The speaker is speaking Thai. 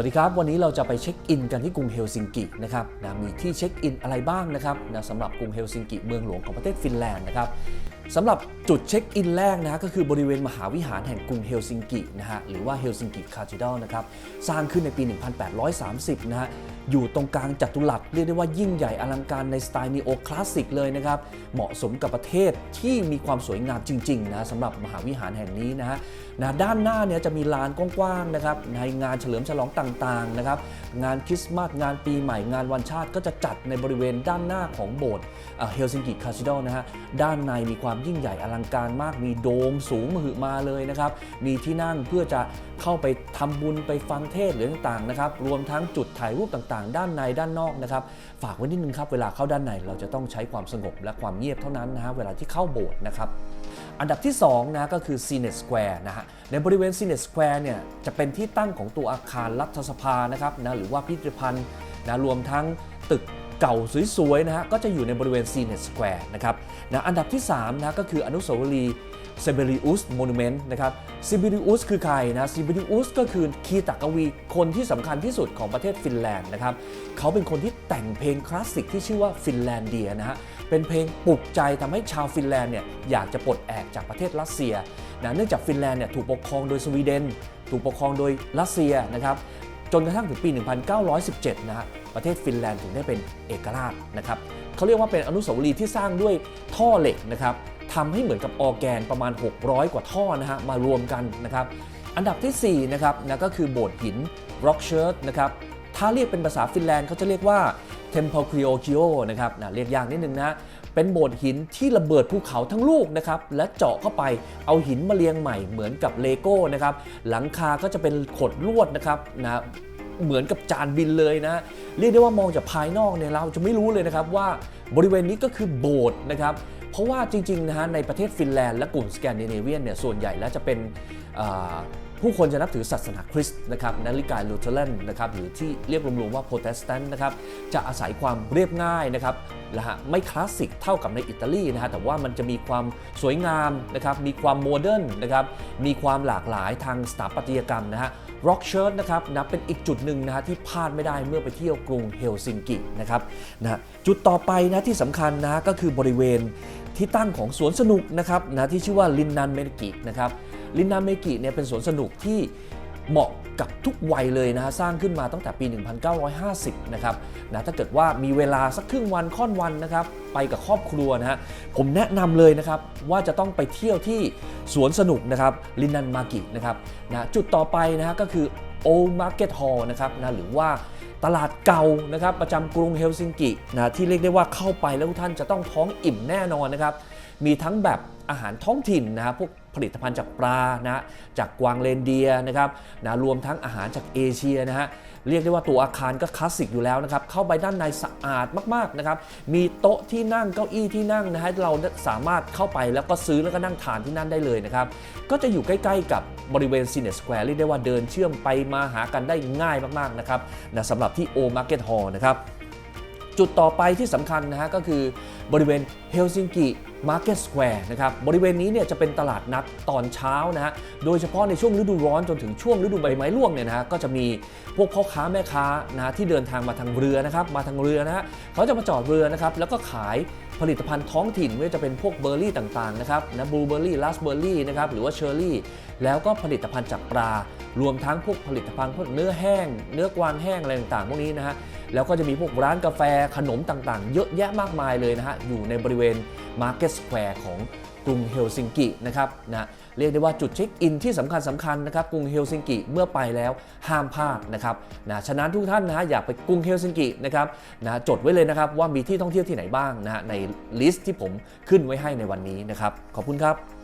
วัสดีครับ วันนี้เราจะไปเช็คอินกันที่กรุงเฮลซิงกินะครับนะมีที่เช็คอินอะไรบ้างนะครับนะสำหรับกรุงเฮลซิงกิเมืองหลวงของประเทศฟินแลนด์นะครับสำหรับจุดเช็คอินแรกนะก็คือบริเวณมหาวิหารแห่งกรุงเฮลซิงกินะฮะหรือว่าเฮลซิงกิคา t ดอลนะครับสร้างขึ้นในปี 1830 นะฮะ อยู่ตรงกลางจัตุรัสเรียกได้ว่ายิ่งใหญ่อลังการในสไตล์นีโอคลาสสิกเลยนะครับ เหมาะสมกับประเทศที่มีความสวยงามจริงๆนะสำหรับมหาวิหารแห่งนี้นะฮะนะด้านหน้าเนี่ยจะมีลานกว้างๆนะครับในงานเฉลิมฉลองต่างๆนะครับงานคริสต์มาสงานปีใหม่งานวันชาติก็จะจัดในบริเวณด้านหน้าของโบสถ์เฮลซิงกิคา t ด d ลนะฮะด้านในมีความยิ่งใหญ่อลังการมากมีโดมสูงมหึมาเลยนะครับมีที่นั่งเพื่อจะเข้าไปทำบุญไปฟังเทศหรือต่างๆนะครับรวมทั้งจุดถ่ายรูปต่างๆด้านในด้านนอกนะครับ ฝากไว้นิดนึงครับเวลาเข้าด้านในเราจะต้องใช้ความสงบและความเงียบเท่านั้นนะฮะเวลาที่เข้าโบสถ์นะครับอันดับที่2นะก็คือ c n e t Square นะฮะในบริเวณ c n e t Square เนี่ยจะเป็นที่ตั้งของตัวอาคารรัฐสภานะครับนะหรือว่าพิพิธภัณฑ์นะรวมทั้งตึก เก่าสวยๆนะฮะก็จะอยู่ในบริเวณ c n e t Square นะครับนะอันดับที่3นะก็คืออนุสาวรีย์เซเบริอุสโมนูเมนต์นะครับซิบิริอุสคือใครนะซิบิริอุสก็คือคีตากวีคนที่สำคัญที่สุดของประเทศฟินแลนด์นะครับเขาเป็นคนที่แต่งเพลงคลาสสิกที่ชื่อว่าฟินแลนเดียนะฮะเป็นเพลงปลุกใจทำให้ชาวฟินแลนด์เนี่ยอยากจะปลดแอกจากประเทศรัสเซียนะเนื่องจากฟินแลนด์เนี่ยถูกปกครองโดยสวีเดนถูกปกครองโดยรัสเซียนะครับ จนกระทั่งถึงปี 1917 นะฮะประเทศฟินแลนด์ถึงได้เป็นเอกราชนะครับเขาเรียกว่าเป็นอนุสาวรีย์ที่สร้างด้วยท่อเหล็กนะครับทำให้เหมือนกับออแกนประมาณ 600 กว่าท่อนะฮะมารวมกันนะครับอันดับทีสี่4นะครับนะก็คือโบสถ์หิน Rock Church นะครับถ้าเรียกเป็นภาษาฟินแลนด์เขาจะเรียกว่า Temple c r i o c i o นะครับนะเรียกยากนิดนึงนะ เป็นโบสถ์หินที่ระเบิดภูเขาทั้งลูกนะครับ และเจาะเข้าไปเอาหินมาเรียงใหม่เหมือนกับเลโก้นะครับ หลังคาก็จะเป็นขดลวดนะครับนะเหมือนกับจานบินเลยนะ เรียกได้ว่ามองจากภายนอกเนี่ยเราจะไม่รู้เลยนะครับว่าบริเวณนี้ก็คือโบสถ์นะครับ เพราะว่าจริงๆนะฮะในประเทศฟินแลนด์และกลุ่มสแกนดิเนเวียนเนี่ยส่วนใหญ่แล้วจะเป็น ผู้คนจะนับถือศาสนาคริสต์นะครับนาฬิกาลูเทอรันนะครับหรือที่เรียกรวมๆว่าโปรเตสแตนต์นะครับจะอาศัยความเรียบง่ายนะครับนะฮะไม่คลาสสิกเท่ากับในอิตาลีนะฮะแต่ว่ามันจะมีความสวยงามนะครับมีความโมเดิร์นนะครับมีความหลากหลายทางสถาปัตยกรรมนะฮะ Rock Church นะครับนับเป็นอีกจุดหนึ่งนะฮะที่พลาดไม่ได้เมื่อไปเที่ยวกรุงเฮลซิงกินะครับนะจุดต่อไปนะที่สำคัญนะก็คือบริเวณที่ตั้งของสวนสนุกนะครับนะที่ชื่อว่าลินนันเมกินะครับ ลินนันเมกิเนี่ยเป็นสวนสนุกที่เหมาะกับทุกวัยเลยนะฮะสร้างขึ้นมาตั้งแต่ปี 1950 นะครับนะถ้าเกิดว่ามีเวลาสักครึ่งวันค่อนวันนะครับ ไปกับครอบครัวนะฮะผมแนะนำเลยนะครับ ว่าจะต้องไปเที่ยวที่สวนสนุกนะครับลินนันมากินะครับนะจุดต่อไปนะฮะก็คือ Old Market Hall นะครับนะหรือว่าตลาดเก่านะครับประจำกรุงเฮลซิงกินะที่เรียกได้ว่าเข้าไปแล้วทุกท่านจะต้องท้องอิ่มแน่นอนนะครับมีทั้งแบบอาหารท้องถิ่นนะฮะพวก ผลิตภัณฑ์จากปลานะฮะจากกวางเรนเดียนะครับนะรวมทั้งอาหารจากเอเชียนะฮะเรียกได้ว่าตัวอาคารก็คลาสสิกอยู่แล้วนะครับเข้าไปด้านในสะอาดมากๆนะครับมีโต๊ะที่นั่งเก้าอี้ที่นั่งนะฮะเราสามารถเข้าไปแล้วก็ซื้อแล้วก็นั่งทานที่นั่นได้เลยนะครับก็จะอยู่ใกล้ๆกับบริเวณซีเนสแควร์เรียกได้ว่าเดินเชื่อมไปมาหากันได้ง่ายมากๆนะครับนะสำหรับที่โอมาร์เก็ตฮอลล์นะครับ จุดต่อไปที่สำคัญนะฮะก็คือบริเวณเฮลซิงกิมาร์เก็ตสแควร์นะครับบริเวณนี้เนี่ยจะเป็นตลาดนัดตอนเช้านะฮะโดยเฉพาะในช่วงฤดูร้อนจนถึงช่วงฤดูใบไม้ร่วงเนี่ยนะฮะก็จะมีพวกพ่อค้าแม่ค้านะที่เดินทางมาทางเรือนะครับมาทางเรือนะฮะเขาจะมาจอดเรือนะครับแล้วก็ขายผลิตภัณฑ์ท้องถิ่นไม่ว่าจะเป็นพวกเบอร์รี่ต่างๆนะครับนะบลูเบอร์รี่ลัสเบอร์รี่นะครับหรือว่าเชอร์รี่แล้วก็ผลิตภัณฑ์จากปลารวมทั้งพวกผลิตภัณฑ์พวกเนื้อแห้ง เนื้อกวางแห้งอะไรต่างๆพวกนี้นะฮะ แล้วก็จะมีพวกร้านกาแฟขนมต่างๆ เยอะแยะมากมายเลยนะฮะ อยู่ในบริเวณ Market Square ของกรุงเฮลซิงกินะครับนะเรียกได้ว่าจุดเช็คอินที่สำคัญสำคัญนะครับกรุงเฮลซิงกิเมื่อไปแล้วห้ามพลาดนะครับนะฉะนั้นทุกท่านนะฮะอยากไปกรุงเฮลซิงกินะครับนะจดไว้เลยนะครับว่ามีที่ท่องเที่ยวที่ไหนบ้างนะฮะในลิสต์ที่ผมขึ้นไว้ให้ในวันนี้นะครับขอบคุณครับ